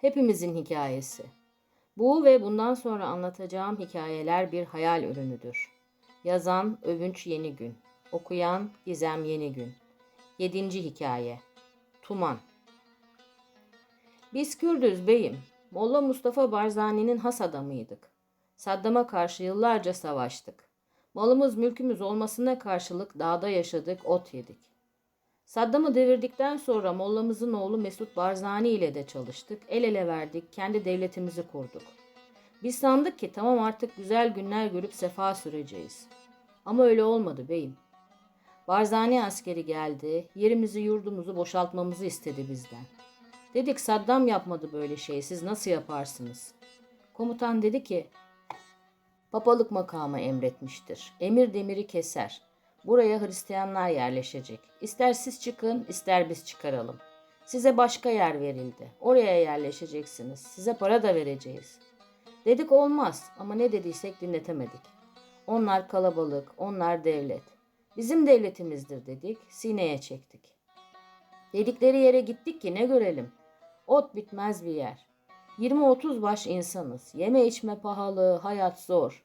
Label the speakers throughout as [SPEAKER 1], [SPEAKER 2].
[SPEAKER 1] Hepimizin hikayesi. Bu ve bundan sonra anlatacağım hikayeler bir hayal ürünüdür. Yazan Övünç Yenigün, okuyan Gizem Yenigün. Yedinci hikaye. Tuman. Biz Kürdüz beyim. Molla Mustafa Barzani'nin has adamıydık. Saddam'a karşı yıllarca savaştık. Malımız mülkümüz olmasına karşılık dağda yaşadık, ot yedik. Saddam'ı devirdikten sonra Mollamızın oğlu Mesut Barzani ile de çalıştık. El ele verdik, kendi devletimizi kurduk. Biz sandık ki tamam artık güzel günler görüp sefa süreceğiz. Ama öyle olmadı beyim. Barzani askeri geldi, yerimizi yurdumuzu boşaltmamızı istedi bizden. Dedik Saddam yapmadı böyle şey, siz nasıl yaparsınız? Komutan dedi ki, papalık makamı emretmiştir. Emir demiri keser. Buraya Hristiyanlar yerleşecek. İster siz çıkın, ister biz çıkaralım. Size başka yer verildi. Oraya yerleşeceksiniz. Size para da vereceğiz. Dedik olmaz ama ne dediysek dinletemedik. Onlar kalabalık, onlar devlet. Bizim devletimizdir dedik, sineye çektik. Dedikleri yere gittik ki ne görelim? Ot bitmez bir yer. 20-30 baş insanız. Yeme içme pahalı, hayat zor.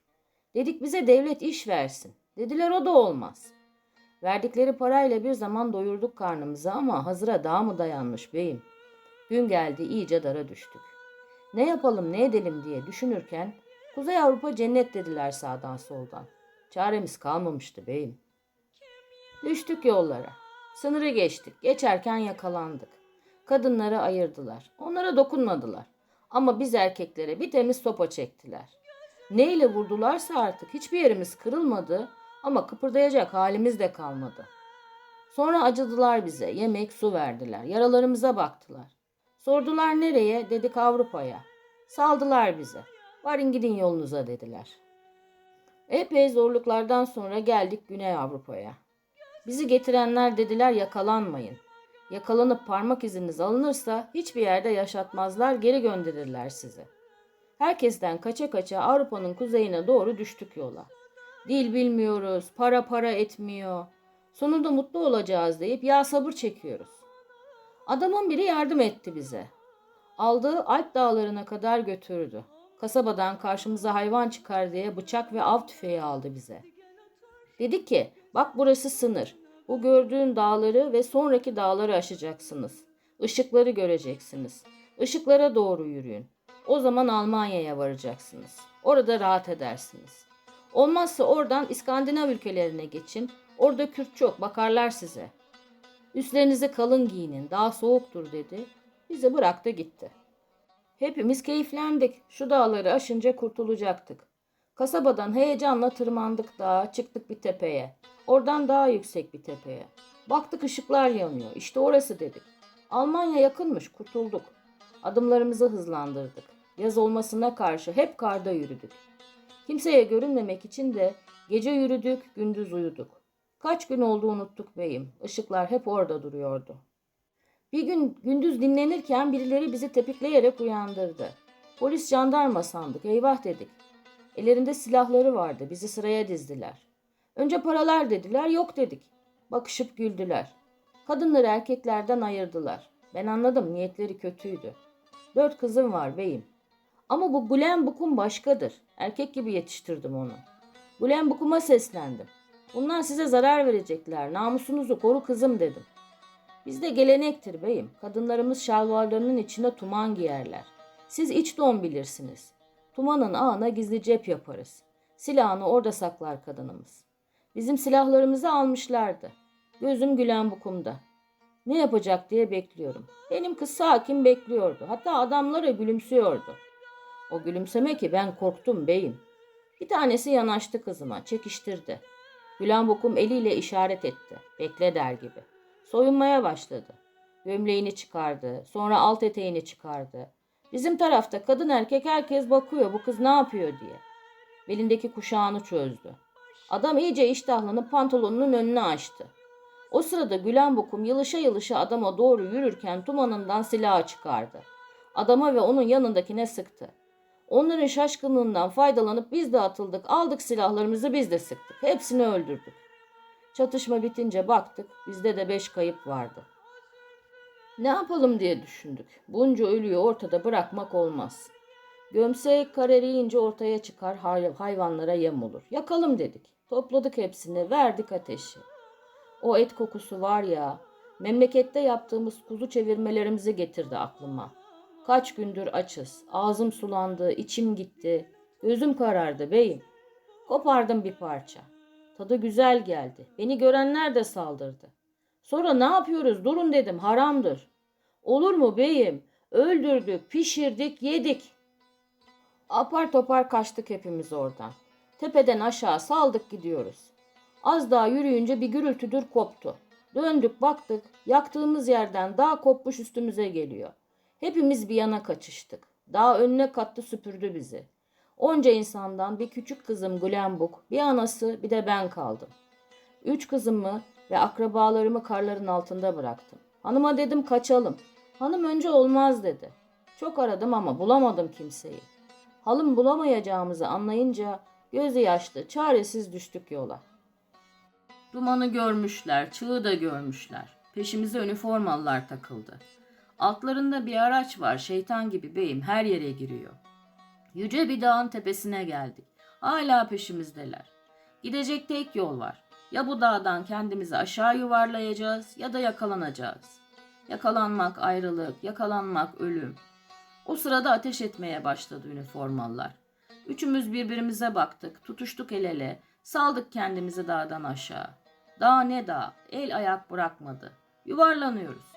[SPEAKER 1] Dedik bize devlet iş versin. Dediler o da olmaz. Verdikleri parayla bir zaman doyurduk karnımızı ama hazıra daha mı dayanmış beyim? Gün geldi iyice dara düştük. Ne yapalım ne edelim diye düşünürken Kuzey Avrupa cennet dediler sağdan soldan. Çaremiz kalmamıştı beyim. Düştük yollara. Sınırı geçtik. Geçerken yakalandık. Kadınları ayırdılar. Onlara dokunmadılar. Ama biz erkeklere bir temiz sopa çektiler. Neyle vurdularsa artık hiçbir yerimiz kırılmadı ama kıpırdayacak halimiz de kalmadı. Sonra acıdılar bize, yemek, su verdiler, yaralarımıza baktılar. Sordular nereye, dedik Avrupa'ya. Saldılar bize. Varın gidin yolunuza dediler. Epey zorluklardan sonra geldik Güney Avrupa'ya. Bizi getirenler dediler yakalanmayın. Yakalanıp parmak iziniz alınırsa hiçbir yerde yaşatmazlar, geri gönderirler sizi. Herkesten kaça kaça Avrupa'nın kuzeyine doğru düştük yola. Dil bilmiyoruz, para para etmiyor. Sonunda mutlu olacağız deyip ya sabır çekiyoruz. Adamın biri yardım etti bize. Aldığı Alp dağlarına kadar götürdü. Kasabadan karşımıza hayvan çıkar diye bıçak ve av tüfeği aldı bize. Dedi ki bak burası sınır. Bu gördüğün dağları ve sonraki dağları aşacaksınız. Işıkları göreceksiniz. Işıklara doğru yürüyün. O zaman Almanya'ya varacaksınız. Orada rahat edersiniz. Olmazsa oradan İskandinav ülkelerine geçin. Orada Kürt çok bakarlar size. Üstlerinizi kalın giyinin daha soğuktur dedi. Bizi bıraktı gitti. Hepimiz keyiflendik. Şu dağları aşınca kurtulacaktık. Kasabadan heyecanla tırmandık dağa, çıktık bir tepeye. Oradan daha yüksek bir tepeye. Baktık ışıklar yanıyor. İşte orası dedik. Almanya yakınmış, kurtulduk. Adımlarımızı hızlandırdık. Yaz olmasına karşı hep karda yürüdük. Kimseye görünmemek için de gece yürüdük, gündüz uyuduk. Kaç gün oldu unuttuk beyim. Işıklar hep orada duruyordu. Bir gün gündüz dinlenirken birileri bizi tepikleyerek uyandırdı. Polis jandarma sandık, eyvah dedik. Ellerinde silahları vardı, bizi sıraya dizdiler. Önce paralar dediler, yok dedik. Bakışıp güldüler. Kadınları erkeklerden ayırdılar. Ben anladım, niyetleri kötüydü. Dört kızım var beyim. Ama bu Gulen Buk'un başkadır. Erkek gibi yetiştirdim onu. Gulen Buk'uma seslendim. Bunlar size zarar verecekler. Namusunuzu koru kızım dedim. Bizde gelenektir beyim. Kadınlarımız şalvarlarının içine tuman giyerler. Siz iç don bilirsiniz. Tumanın ağına gizli cep yaparız. Silahını orada saklar kadınımız. Bizim silahlarımızı almışlardı. Gözüm gülen bukumda. Ne yapacak diye bekliyorum. Benim kız sakin bekliyordu. Hatta adamlara gülümsüyordu. O gülümseme ki ben korktum beyim. Bir tanesi yanaştı kızıma, çekiştirdi. Gülen bokum eliyle işaret etti. Bekle der gibi. Soyunmaya başladı. Gömleğini çıkardı. Sonra alt eteğini çıkardı. Bizim tarafta kadın erkek herkes bakıyor bu kız ne yapıyor diye. Belindeki kuşağını çözdü. Adam iyice iştahlanıp pantolonunun önünü açtı. O sırada Gülen Bokum yılışa yılışa adama doğru yürürken tumanından silahı çıkardı. Adama ve onun yanındakine sıktı. Onların şaşkınlığından faydalanıp biz de atıldık, aldık silahlarımızı biz de sıktık. Hepsini öldürdük. Çatışma bitince baktık, bizde de beş kayıp vardı. Ne yapalım diye düşündük. Bunca ölüyü ortada bırakmak olmaz. Gömsek kareleyince ortaya çıkar hay- hayvanlara yem olur. Yakalım dedik. Topladık hepsini verdik ateşe. O et kokusu var ya memlekette yaptığımız kuzu çevirmelerimizi getirdi aklıma. Kaç gündür açız. Ağzım sulandı, içim gitti. Gözüm karardı beyim. Kopardım bir parça. Tadı güzel geldi. Beni görenler de saldırdı. Sonra ne yapıyoruz? Durun dedim. Haramdır. Olur mu beyim? Öldürdük, pişirdik, yedik. Apar topar kaçtık hepimiz oradan. Tepeden aşağı saldık gidiyoruz. Az daha yürüyünce bir gürültüdür koptu. Döndük baktık, yaktığımız yerden dağ kopmuş üstümüze geliyor. Hepimiz bir yana kaçıştık. Dağ önüne kattı süpürdü bizi. Onca insandan bir küçük kızım Gulembuk, bir anası bir de ben kaldım. Üç kızımı ve akrabalarımı karların altında bıraktım. Hanıma dedim kaçalım. Hanım önce olmaz dedi. Çok aradım ama bulamadım kimseyi. Halım bulamayacağımızı anlayınca gözü yaşlı, çaresiz düştük yola. Dumanı görmüşler, çığı da görmüşler. Peşimize üniformalılar takıldı. Altlarında bir araç var, şeytan gibi beyim her yere giriyor. Yüce bir dağın tepesine geldik. Hala peşimizdeler. Gidecek tek yol var. Ya bu dağdan kendimizi aşağı yuvarlayacağız ya da yakalanacağız. Yakalanmak ayrılık, yakalanmak ölüm. O sırada ateş etmeye başladı üniformalılar. Üçümüz birbirimize baktık, tutuştuk el ele, saldık kendimizi dağdan aşağı. Dağ ne dağ, el ayak bırakmadı. Yuvarlanıyoruz.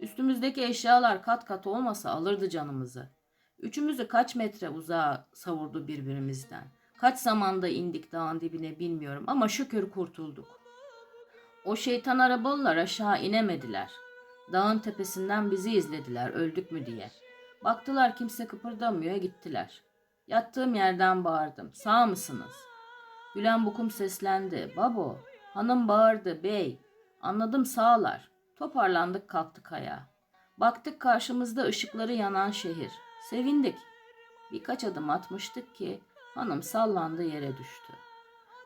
[SPEAKER 1] Üstümüzdeki eşyalar kat kat olmasa alırdı canımızı. Üçümüzü kaç metre uzağa savurdu birbirimizden. Kaç zamanda indik dağın dibine bilmiyorum ama şükür kurtulduk. O şeytan arabalılar aşağı inemediler. Dağın tepesinden bizi izlediler öldük mü diye. Baktılar kimse kıpırdamıyor gittiler. Yattığım yerden bağırdım. Sağ mısınız? Gülen bukum seslendi. Babo. Hanım bağırdı. Bey. Anladım sağlar. Toparlandık kalktık ayağa. Baktık karşımızda ışıkları yanan şehir. Sevindik. Birkaç adım atmıştık ki hanım sallandı yere düştü.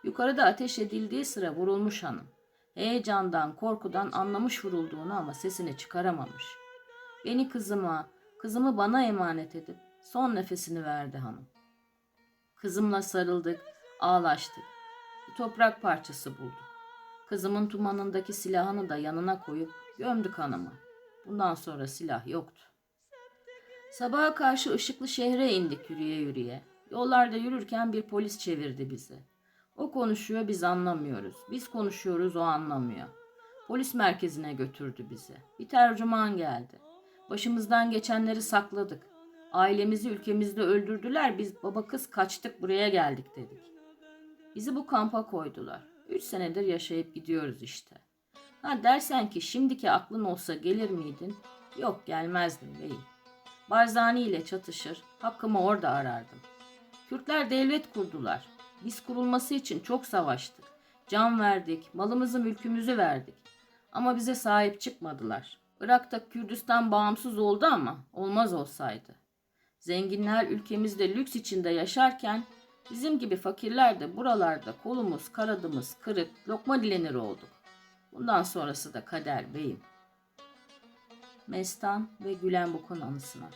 [SPEAKER 1] Yukarıda ateş edildiği sıra vurulmuş hanım. Heyecandan, korkudan anlamış vurulduğunu ama sesini çıkaramamış. Beni kızıma, kızımı bana emanet edip son nefesini verdi hanım. Kızımla sarıldık, ağlaştık. Bir toprak parçası bulduk. Kızımın tumanındaki silahını da yanına koyup gömdük hanımı. Bundan sonra silah yoktu. Sabaha karşı ışıklı şehre indik yürüye yürüye. Yollarda yürürken bir polis çevirdi bizi. O konuşuyor biz anlamıyoruz. Biz konuşuyoruz o anlamıyor. Polis merkezine götürdü bizi. Bir tercüman geldi. Başımızdan geçenleri sakladık. Ailemizi ülkemizde öldürdüler. Biz baba kız kaçtık buraya geldik dedik. Bizi bu kampa koydular. Üç senedir yaşayıp gidiyoruz işte. Ha dersen ki şimdiki aklın olsa gelir miydin? Yok gelmezdim beyim. Barzani ile çatışır, hakkımı orada arardım. Kürtler devlet kurdular. Biz kurulması için çok savaştık. Can verdik, malımızı mülkümüzü verdik. Ama bize sahip çıkmadılar. Irak'ta Kürdistan bağımsız oldu ama olmaz olsaydı. Zenginler ülkemizde lüks içinde yaşarken bizim gibi fakirler de buralarda kolumuz, karadımız kırık, lokma dilenir olduk. Bundan sonrası da kader beyim. Mestan ve Gülen Buk'un anısına.